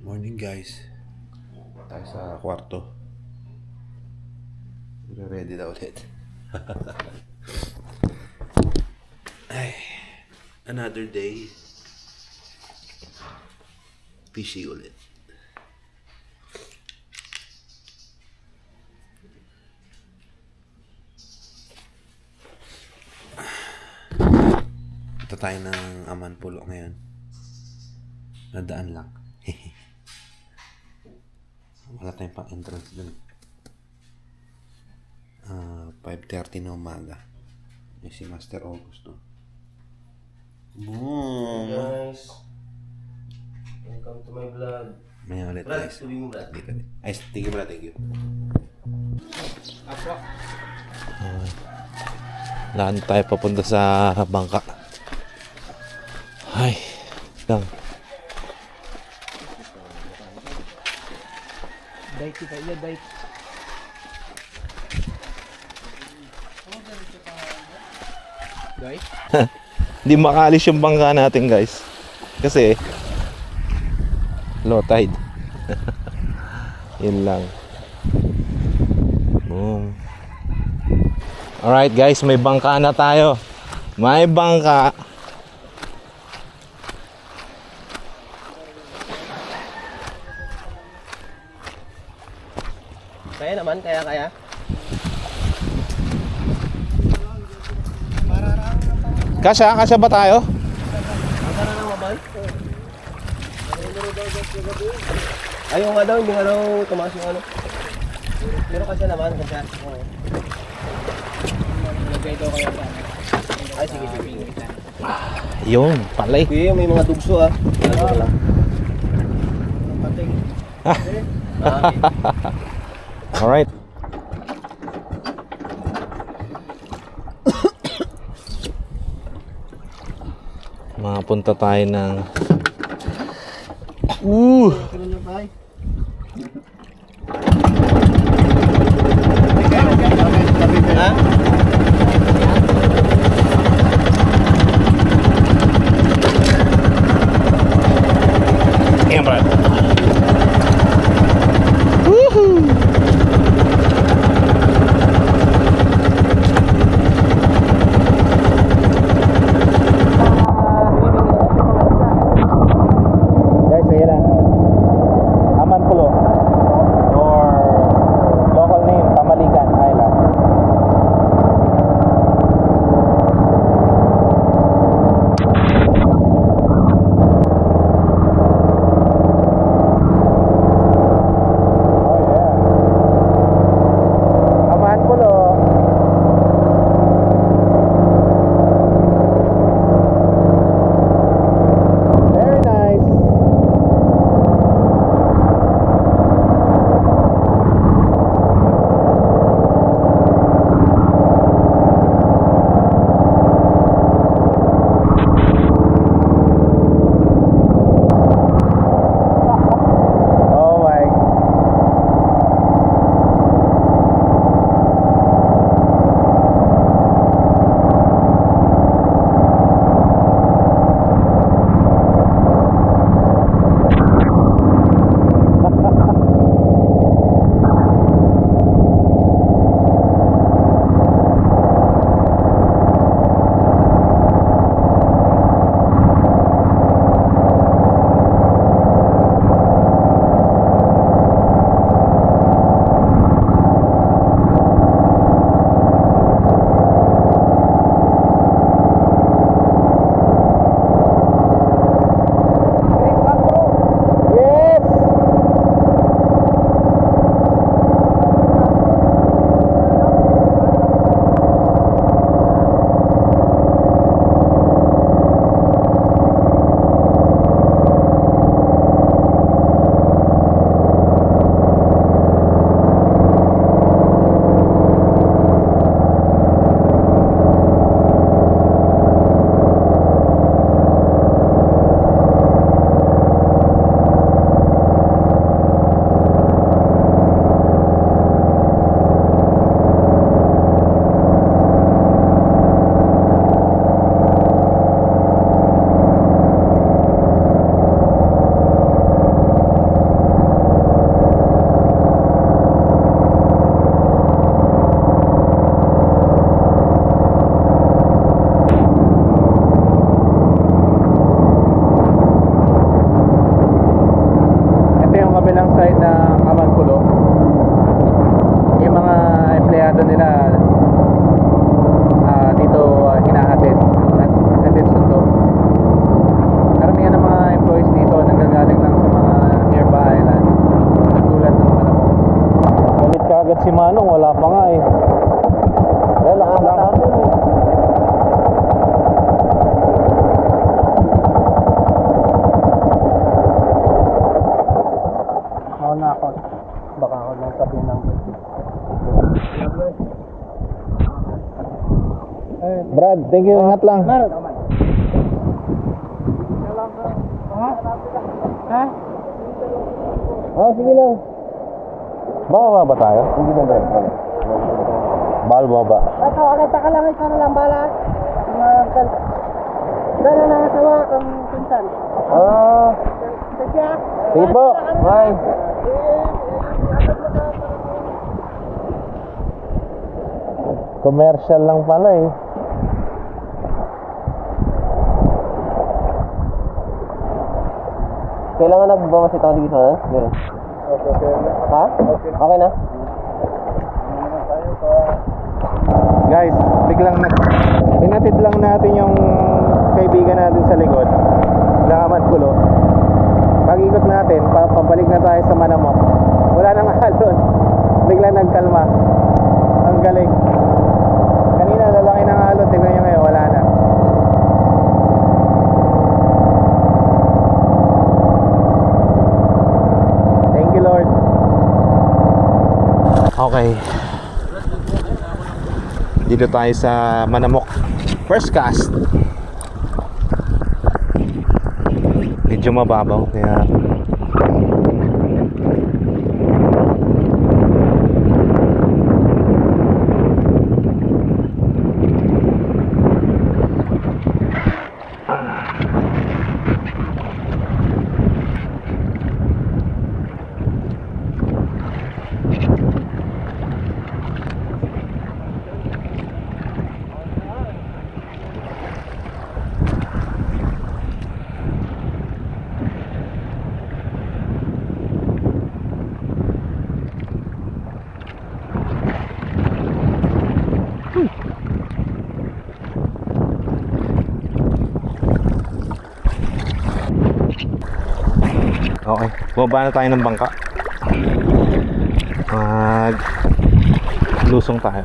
Morning guys. Tayo sa kwarto. Ready na ulit. Ay, another day. Fishy ulit. Ito tayo ng Aman Pulo ngayon. Nadaan lang. Wala tayong pang entrance dun. Ah, 5.30 na umaga. Yung si Master August no. Boom! Guys, welcome to my vlog. May ulit Vlog, guys. tuloy mo vlog. Dito. Ay, thank you pala, thank you. Apo. Laan tayo papunta sa bangka. Ay, lang. Dahil kita iya, dahil. Dahil? Hindi makaalis yung bangka natin guys. Kasi low tide. Yun lang. Boom. Alright guys, may bangka na tayo. May bangka. Kaya kaya kaya. Kasya, kasya ba tayo? Ayaw nga daw, hindi nga daw tumaas yung ano. Pero kasi naman, kasi. Oo. Lagay daw kayo sa Ay, sige, sige. Yun, palay. Kuya, may mga dugso ah. Ano ka lang? Pating. Alright. Mapunta tayo ng Uh! Kabilang side ng Amanpulo. Yung mga empleyado nila ah, dito uh, hinahatid at hatid sundo. Karamihan ng mga employees dito nanggagaling lang sa mga nearby islands tulad ng Manamong. Galit ka agad si Manong, wala pa nga eh. Relax lang. Ako na ako. Baka ako nang sabihin ng Brad, thank you. Ingat lang. Meron. Ha? Ha? Oh, sige lang. Baka ba tayo? Hindi na ba? Bawal bumaba. Ito, agad ka lang, ikaw na lang bala. Dala na asawa kang pinsan. Ah. Sige. Sige po. Bye. Commercial lang pala eh. Kailangan nagbawas ito dito, ha? Meron. Ha? Okay na? Guys, biglang nag Inatid lang natin yung kaibigan natin sa likod. Nakaman pulo. Pag-ikot natin, pa- pabalik na tayo sa Manamok. Wala nang alon. Biglang nagkalma. Ang galing. Dito tayo sa Manamok. First cast. Medyo mababaw kaya Okay, bumaba na tayo ng bangka. Mag lusong tayo.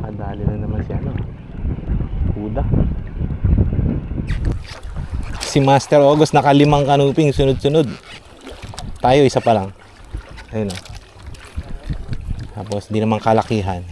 Kadali na naman si ano. Kuda. Si Master August nakalimang kanuping sunod-sunod. Tayo isa pa lang. Ayun o. Tapos di naman kalakihan.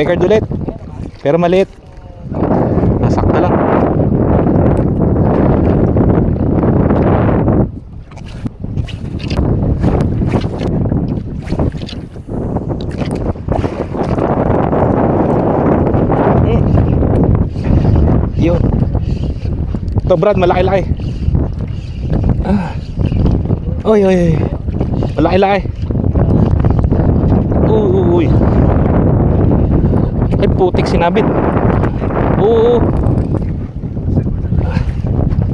Checkered ulit. Pero maliit. Nasakta lang. Mm. Yun. Ito Brad, malaki-laki. Ah. Uy, uy, uy. Malaki, laki. Uy, uy, uy. Ay, putik sinabit. Oo.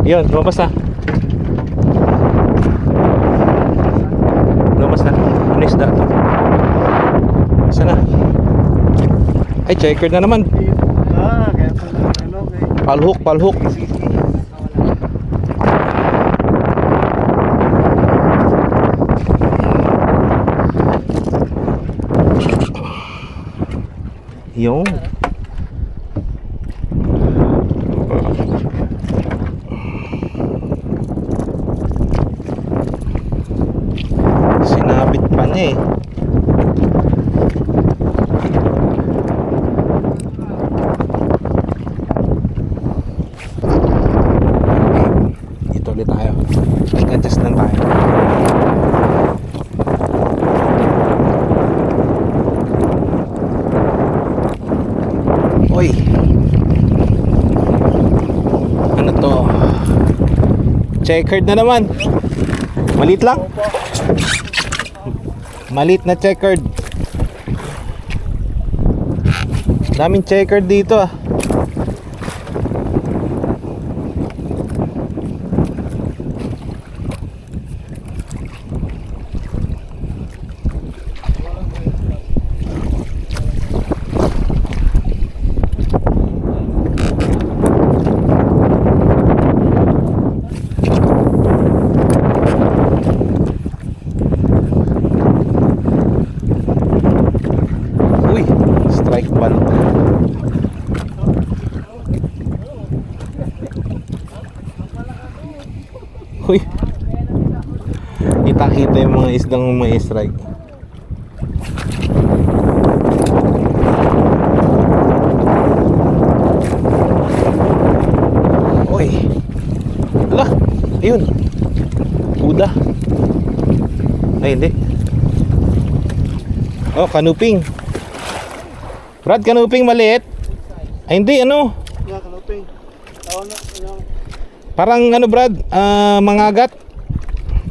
Yun, lumabas na. Lumabas na. Ano isda to? Saan na? Ay, checkered na naman. Ah, kaya pala ano kay Palhook, palhook. Yung. Sinabit pa niya eh. Dito ulit tayo. Nag-adjust lang tayo. Uy. Ano to? Checkered na naman. Malit lang. Malit na checkered. Daming checkered dito ah. Uy, strike ball. Uy. Mga isdang may strike. Uy. Ala, ayun. Kuda. Ay, hindi. Oh, kanuping. Brad, kanuping maliit. Ay, hindi, ano? Tawa na, ano, Parang ano, Brad? Ah, mangagat.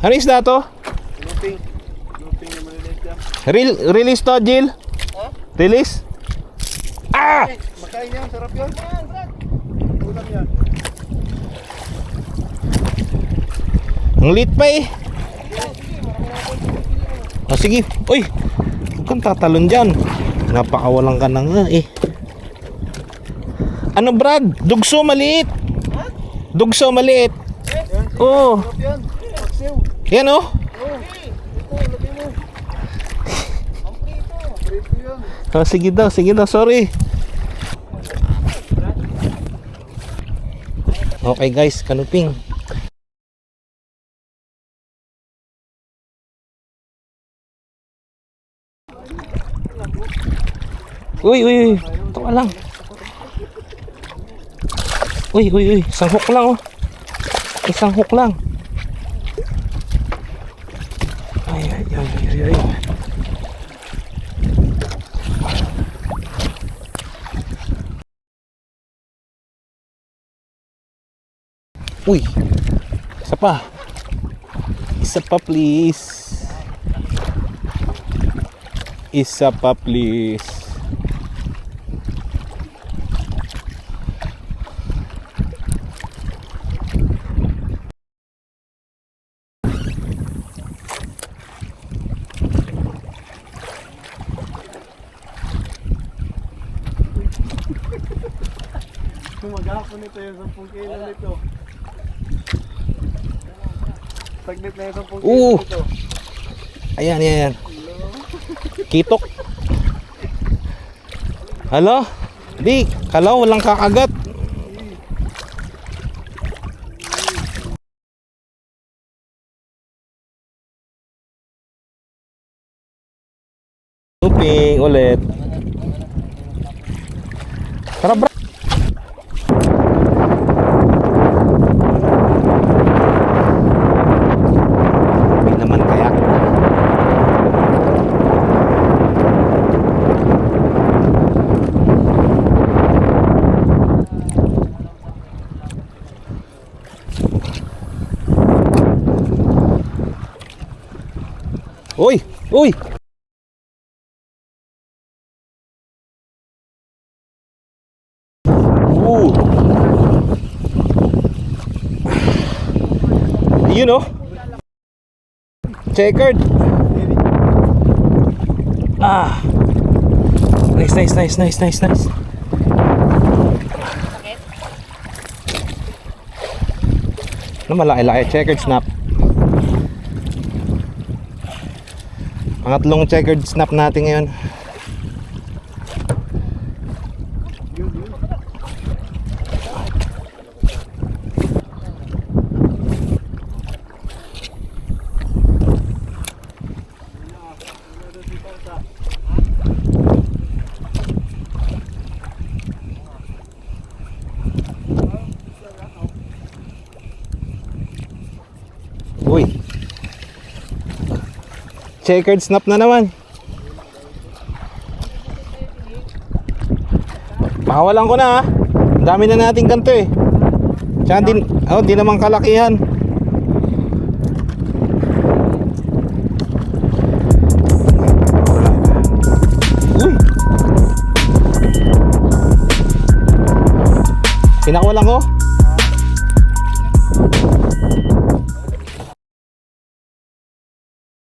Ano isda to? Reel, release to, Jill? Ha? Release? Ah! Makain yan, sarap Brad. Ulam yan. Ang lit pa eh. Oh, sige. Uy! Huwag kang tatalon dyan. Napakawalang ka na nga eh. Ano, Brad? Dugso maliit. Dugso maliit. Oo. Paksiw. Yan oh. Oh. Ito, lagay mo. Ang prito. Prito yan. Oh, sige daw, sige daw, sorry. Okay guys, kanuping. Uy, uy, uy. Tawa lang. Uy, uy, uy. Isang hook lang oh. Isang hook lang. Ay, ay, ay, ay, ay. Uy! Isa pa. Isa pa please. Isa pa please. Kumagapon nito yung 10 kilo nito. Saglit na 10 kilo Oo. Ayan, ayan, ayan. Kitok. Halo? Di, kalaw, walang kakagat. Looping ulit. Tara, bra. May naman kaya. Uy! Uy! Ooh! You know? Checkered. Ah. Nice, nice, nice, nice, nice, nice. Ano malaki-laki? Checkered snap. Pangatlong checkered snap natin ngayon. Uy. Checkered snap na naman. Pakawalan ko na ha. Ang Dami na nating ganito eh. Tsaka din, oh, di naman kalakihan. Uy. Pinakawalan ko.